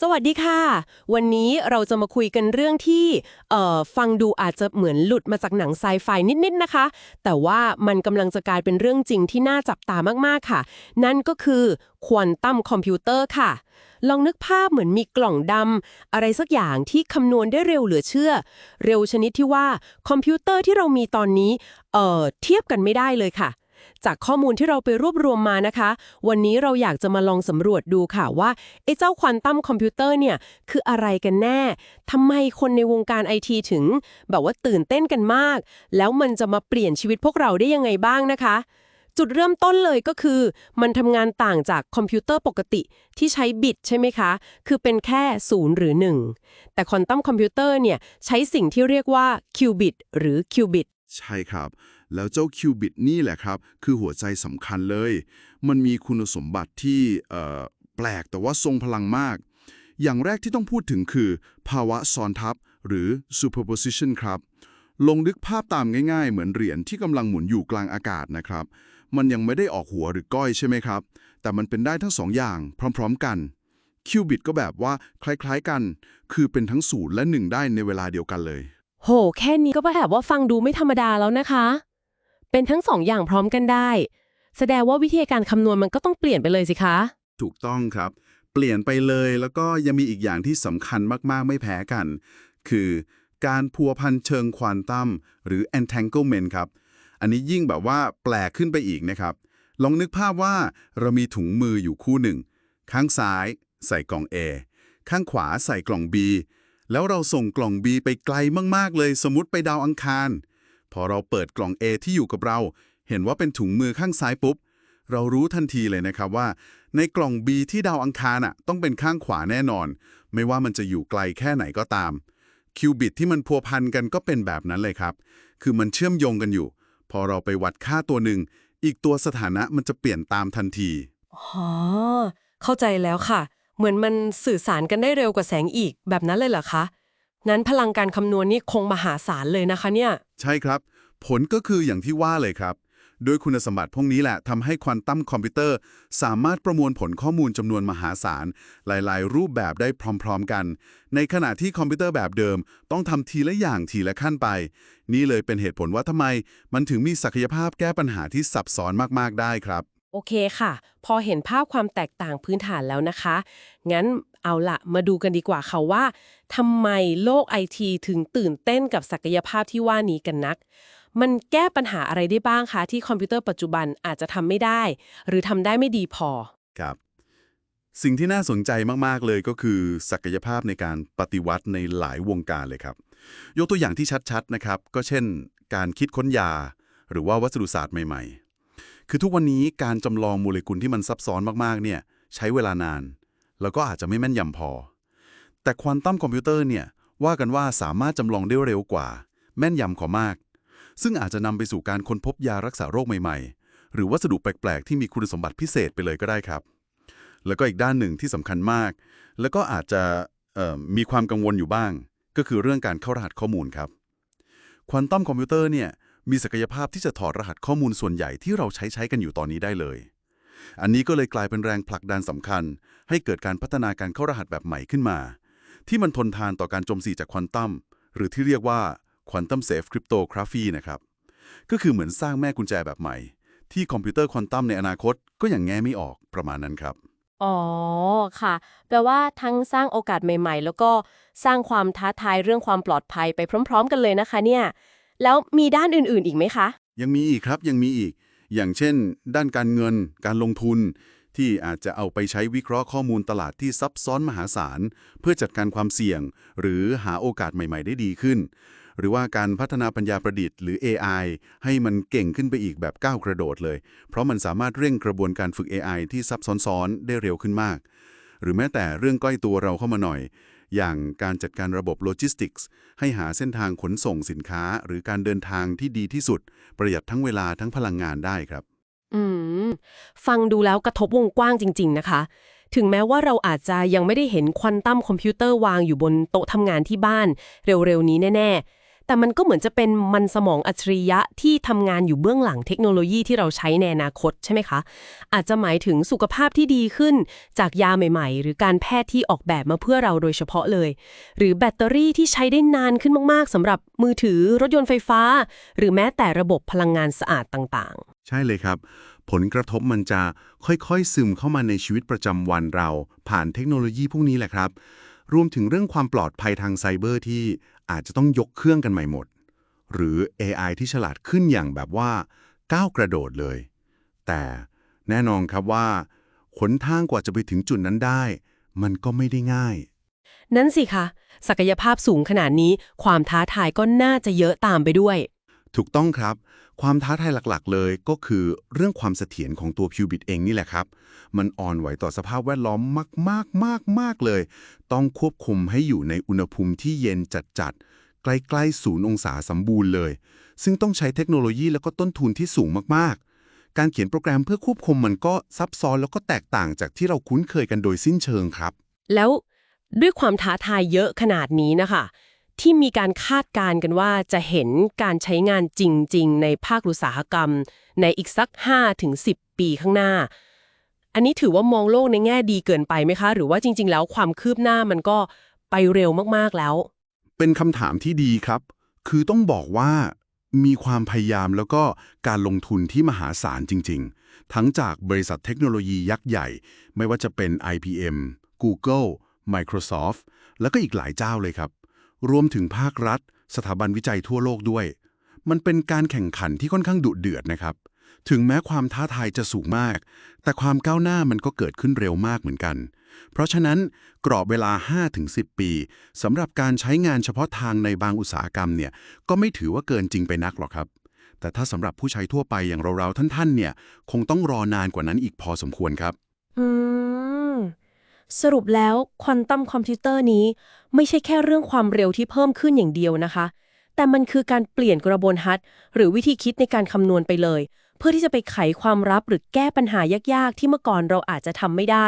สวัสดีค่ะ วันนี้เราจะมาคุยกันเรื่องที่เอ่อฟังดูอาจจะเหมือนหลุดมาจากหนังไซไฟนิดๆนะคะ แต่ว่ามันกำลังจะกลายเป็นเรื่องจริงที่น่าจับตามากๆค่ะ นั่นก็คือควอนตัมคอมพิวเตอร์ค่ะ ลองนึกภาพเหมือนมีกล่องดำอะไรสักอย่างที่คำนวณได้เร็วเหลือเชื่อ เร็วชนิดที่ว่าคอมพิวเตอร์ที่เรามีตอนนี้เอ่อเทียบกันไม่ได้เลยค่ะ จากข้อมูลที่เราไปรวบรวมมานะคะ วันนี้เราอยากจะมาลองสำรวจดูค่ะว่าไอ้เจ้าควอนตัมคอมพิวเตอร์เนี่ยคืออะไรกันแน่ทำไมคนในวงการไอทีถึง แบบว่าตื่นเต้นกันมาก แล้วมันจะมาเปลี่ยนชีวิตพวกเราได้ยังไงบ้างนะคะจุดเริ่มต้นเลยก็คือ มันทำงานต่างจากคอมพิวเตอร์ปกติที่ใช้บิตใช่ไหมคะ คือเป็นแค่ 0 หรือ 1 แต่ควอนตัมคอมพิวเตอร์เนี่ย ใช้สิ่งที่เรียกว่าคิวบิตหรือคิวบิตใช่ครับ แล้วเจ้าคิวบิตนี่แหละครับ คือหัวใจสำคัญเลย มันมีคุณสมบัติที่แปลกแต่ว่าทรงพลังมาก อย่างแรกที่ต้องพูดถึงคือ ภาวะซ้อนทับ หรือ superposition ครับ ลงนึกภาพตามง่ายๆ เหมือนเหรียญที่กำลังหมุนอยู่กลางอากาศนะครับ มันยังไม่ได้ออกหัวหรือก้อยใช่ไหมครับ แต่มันเป็นได้ทั้งสองอย่างพร้อม ๆ กันคิวบิตก็แบบว่าคล้ายๆกัน คือเป็นทั้งศูนย์และหนึ่งได้ในเวลาเดียวกันเลย โห แค่นี้ก็แบบว่าฟังดูไม่ธรรมดาแล้วนะคะ เป็นทั้งสองอย่างพร้อมกันได้ แสดงว่าวิธีการคำนวณมันก็ต้องเปลี่ยนไปเลยสิคะ ถูกต้องครับ เปลี่ยนไปเลยแล้วก็ยังมีอีกอย่างที่สำคัญมากๆ ไม่แพ้กัน คือการพัวพันเชิงควอนตัมหรือ entanglement ครับ อันนี้ยิ่งแบบว่าแปลกขึ้นไปอีกนะครับ ลองนึกภาพว่าเรามีถุงมืออยู่คู่หนึ่ง ข้างซ้าย ใส่กล่อง A ข้างขวาใส่กล่อง B แล้วเราส่งกล่อง B ไปไกลมากๆเลย สมมติไปดาวอังคาร พอเราเปิดกล่อง A ที่อยู่กับเรา เห็นว่าเป็นถุงมือข้างซ้ายปุ๊บ เรารู้ทันทีเลยนะครับว่า ในกล่อง B ที่ดาวอังคารอะต้องเป็นข้างขวาแน่นอน ไม่ว่ามันจะอยู่ไกลแค่ไหนก็ตามคิวบิตที่มันพัวพันกันก็เป็นแบบนั้นเลยครับ คือมันเชื่อมโยงกันอยู่ พอเราไปวัดค่าตัวหนึ่ง อีกตัวสถานะมันจะเปลี่ยนตามทันที อ๋อ เข้าใจแล้วค่ะ เหมือนมันสื่อสารกันได้เร็วกว่าแสงอีกแบบนั้นเลยเหรอคะ นั้นพลังการคำนวณนี่คงมหาศาลเลยนะคะเนี่ย ใช่ครับ ผลก็คืออย่างที่ว่าเลยครับโดยคุณสมบัติพวกนี้แหละทำให้ควอนตัมคอมพิวเตอร์ สามารถประมวลผลข้อมูลจำนวนมหาศาล หลาย ๆ รูปแบบได้พร้อม ๆ กัน ในขณะที่คอมพิวเตอร์แบบเดิม ต้องทำทีละอย่างทีละขั้นไป นี่เลยเป็นเหตุผลว่าทำไม มันถึงมีศักยภาพแก้ปัญหาที่ซับซ้อนมาก ๆ ได้ครับ โอเคค่ะ พอเห็นภาพความแตกต่างพื้นฐานแล้วนะคะ งั้นเอาละมาดูกันดีกว่าค่ะว่าทำไมโลกไอทีถึงตื่นเต้นกับศักยภาพที่ว่านี้กันนัก มันแก้ปัญหาอะไรได้บ้างคะที่คอมพิวเตอร์ปัจจุบันอาจจะทำไม่ได้ หรือทำได้ไม่ดีพอ ครับ สิ่งที่น่าสนใจมากๆเลยก็คือศักยภาพในการปฏิวัติในหลายวงการเลยครับ ยกตัวอย่างที่ชัดๆนะครับ ก็เช่น การคิดค้นยา หรือว่าวัสดุศาสตร์ใหม่ๆ คือทุกวันนี้การจำลองโมเลกุลที่มันซับซ้อนมากๆเนี่ยใช้เวลานาน แล้วก็อาจจะไม่แม่นยำพอ แต่ควอนตัมคอมพิวเตอร์เนี่ยว่ากันว่าสามารถจำลองได้เร็วกว่า แม่นยำกว่ามาก ซึ่งอาจจะนำไปสู่การค้นพบยารักษาโรคใหม่ๆ หรือวัสดุแปลกๆ ที่มีคุณสมบัติพิเศษไปเลยก็ได้ครับ แล้วก็อีกด้านหนึ่งที่สำคัญมาก แล้วก็อาจจะมีความกังวลอยู่บ้าง ก็คือเรื่องการเข้ารหัสข้อมูลครับควอนตัมคอมพิวเตอร์เนี่ย มีศักยภาพที่จะถอดรหัสข้อมูลส่วนใหญ่ที่เราใช้ใช้กันอยู่ตอนนี้ได้เลย อันนี้ก็เลยกลายเป็นแรงผลักดันสำคัญ ให้เกิดการพัฒนาการเข้ารหัสแบบใหม่ขึ้นมา ที่มันทนทานต่อการโจมตีจากควอนตัมหรือที่เรียกว่าควอนตัมเซฟคริปโตกราฟีนะครับก็คือเหมือนสร้างแม่กุญแจแบบใหม่ ที่คอมพิวเตอร์ควอนตัมในอนาคตก็อย่างแง่ไม่ออกประมาณนั้นครับ อ๋อค่ะ แปลว่าทั้งสร้างโอกาสใหม่ ๆ แล้วก็สร้างความท้าทายเรื่องความปลอดภัยไปพร้อม ๆ กันเลยนะคะเนี่ย แล้วมีด้านอื่นๆอีกไหมคะ ยังมีอีกครับยังมีอีก อย่างเช่น ด้านการเงิน การลงทุน ที่อาจจะเอาไปใช้วิเคราะห์ข้อมูลตลาดที่ซับซ้อนมหาศาล เพื่อจัดการความเสี่ยง หรือหาโอกาสใหม่ ๆ ได้ดีขึ้น หรือว่าการพัฒนาปัญญาประดิษฐ์หรือ AI ให้มันเก่งขึ้นไปอีกแบบก้าวกระโดดเลย เพราะมันสามารถเร่งกระบวนการฝึก AI ที่ซับซ้อนๆได้เร็วขึ้นมาก หรือแม้แต่เรื่องใกล้ตัวเราเข้ามาหน่อย อย่างการจัดการระบบโลจิสติกส์ให้หาเส้นทางขนส่งสินค้า หรือการเดินทางที่ดีที่สุด ประหยัดทั้งเวลาทั้งพลังงานได้ครับ อืม ฟังดูแล้วกระทบวงกว้างจริง ๆ นะคะ ถึงแม้ว่าเราอาจจะยังไม่ได้เห็นควอนตัมคอมพิวเตอร์วางอยู่บนโต๊ะทำงานที่บ้าน เร็วๆนี้แน่ๆ แต่มันก็เหมือนจะเป็นมันสมองอัจฉริยะที่ทำงานอยู่เบื้องหลังเทคโนโลยีที่เราใช้ในอนาคตใช่ไหมคะ อาจจะหมายถึงสุขภาพที่ดีขึ้น จากยาใหม่ ๆ หรือการแพทย์ที่ออกแบบมาเพื่อเราโดยเฉพาะเลย หรือแบตเตอรี่ที่ใช้ได้นานขึ้นมากๆสำหรับมือถือรถยนต์ไฟฟ้า หรือแม้แต่ระบบพลังงานสะอาดต่างๆ ใช่เลยครับผลกระทบมันจะค่อยๆ ซึมเข้ามาในชีวิตประจำวันเรา ผ่านเทคโนโลยีพวกนี้แหละครับ รวมถึงเรื่องความปลอดภัยทางไซเบอร์ที่อาจจะต้องยกเครื่องกันใหม่หมด หรือ AI ที่ฉลาดขึ้นอย่างแบบว่าก้าวกระโดดเลย แต่แน่นอนครับว่าขนทางกว่าจะไปถึงจุดนั้นได้ มันก็ไม่ได้ง่าย นั่นสิคะ ศักยภาพสูงขนาดนี้ ความท้าทายก็น่าจะเยอะตามไปด้วย ถูกต้องครับ ความท้าทายหลักๆ เลยก็คือเรื่องความเสถียรของตัวคิวบิตเองนี่แหละครับ มันอ่อนไหวต่อสภาพแวดล้อมมากๆมากๆเลย ต้องควบคุมให้อยู่ในอุณหภูมิที่เย็นจัดๆ ใกล้ๆศูนย์องศาสมบูรณ์เลย ซึ่งต้องใช้เทคโนโลยีแล้วก็ต้นทุนที่สูงมากๆ การเขียนโปรแกรมเพื่อควบคุมมันก็ซับซ้อนแล้วก็แตกต่างจากที่เราคุ้นเคยกันโดยสิ้นเชิงครับ แล้วด้วยความท้าทายเยอะขนาดนี้นะคะ ที่มีการคาดการณ์กันว่าจะเห็นการใช้งานจริง ๆ ในภาคอุตสาหกรรม ในอีกสัก 5-10 ปีข้างหน้า อันนี้ถือว่ามองโลกในแง่ดีเกินไปไหมคะ หรือว่าจริง ๆ แล้วความคืบหน้ามันก็ไปเร็วมากๆแล้ว เป็นคำถามที่ดีครับ คือต้องบอกว่ามีความพยายามแล้วก็การลงทุนที่มหาศาลจริง ๆ ทั้งจากบริษัทเทคโนโลยียักษ์ใหญ่ ไม่ว่าจะเป็น IBM Google Microsoft แล้วก็อีกหลายเจ้าเลยครับ รวมถึงภาครัฐ สถาบันวิจัยทั่วโลกด้วย มันเป็นการแข่งขันที่ค่อนข้างดุเดือดนะครับ ถึงแม้ความท้าทายจะสูงมาก แต่ความก้าวหน้ามันก็เกิดขึ้นเร็วมากเหมือนกัน เพราะฉะนั้นกรอบเวลา 5-10 ปีสำหรับการใช้งานเฉพาะทางในบางอุตสาหกรรมเนี่ยก็ไม่ถือว่าเกินจริงไปนักหรอกครับ แต่ถ้าสำหรับผู้ใช้ทั่วไปอย่างเราๆท่านๆเนี่ยคงต้องรอนานกว่านั้นอีกพอสมควรครับ อืม สรุปแล้วควอนตัมคอมพิวเตอร์นี้ ไม่ใช่แค่เรื่องความเร็วที่เพิ่มขึ้นอย่างเดียวนะคะ แต่มันคือการเปลี่ยนกระบวนทัศน์หรือวิธีคิดในการคำนวณไปเลย เพื่อที่จะไปไขความลับหรือแก้ปัญหายากๆ ที่เมื่อก่อนเราอาจจะทำไม่ได้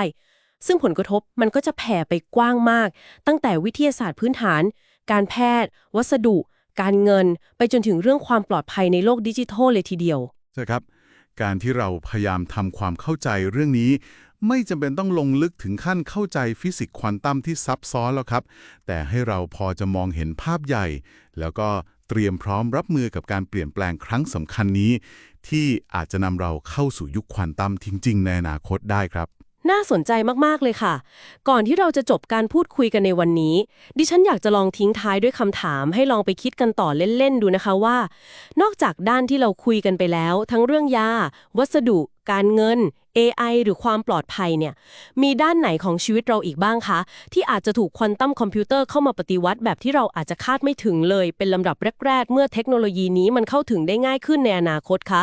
ซึ่งผลกระทบมันก็จะแผ่ไปกว้างมาก ตั้งแต่วิทยาศาสตร์พื้นฐาน การแพทย์ วัสดุ การเงิน ไปจนถึงเรื่องความปลอดภัยในโลกดิจิทัลเลยทีเดียวใช่ครับการที่เราพยายามทำความเข้าใจเรื่องนี้ ไม่จำเป็นต้องลงลึกถึงขั้นเข้าใจฟิสิกส์ควอนตัมที่ซับซ้อนแล้วครับ แต่ให้เราพอจะมองเห็นภาพใหญ่ แล้วก็เตรียมพร้อมรับมือกับการเปลี่ยนแปลงครั้งสำคัญนี้ ที่อาจจะนำเราเข้าสู่ยุคควอนตัมจริง ๆ ในอนาคตได้ครับ น่าสนใจมาก ๆ เลยค่ะ ก่อนที่เราจะจบการพูดคุยกันในวันนี้ ดิฉันอยากจะลองทิ้งท้ายด้วยคำถาม ให้ลองไปคิดกันต่อเล่น ๆ ดูนะคะว่า นอกจากด้านที่เราคุยกันไปแล้ว ทั้งเรื่องยา วัสดุ การเงิน AI หรือความปลอดภัยเนี่ย มีด้านไหนของชีวิตเราอีกบ้างคะ ที่อาจจะถูกควอนตัมคอมพิวเตอร์เข้ามาปฏิวัติแบบที่เราอาจจะคาดไม่ถึงเลย เป็นลำดับแรก ๆ เมื่อเทคโนโลยีนี้มันเข้าถึงได้ง่ายขึ้นในอนาคตคะ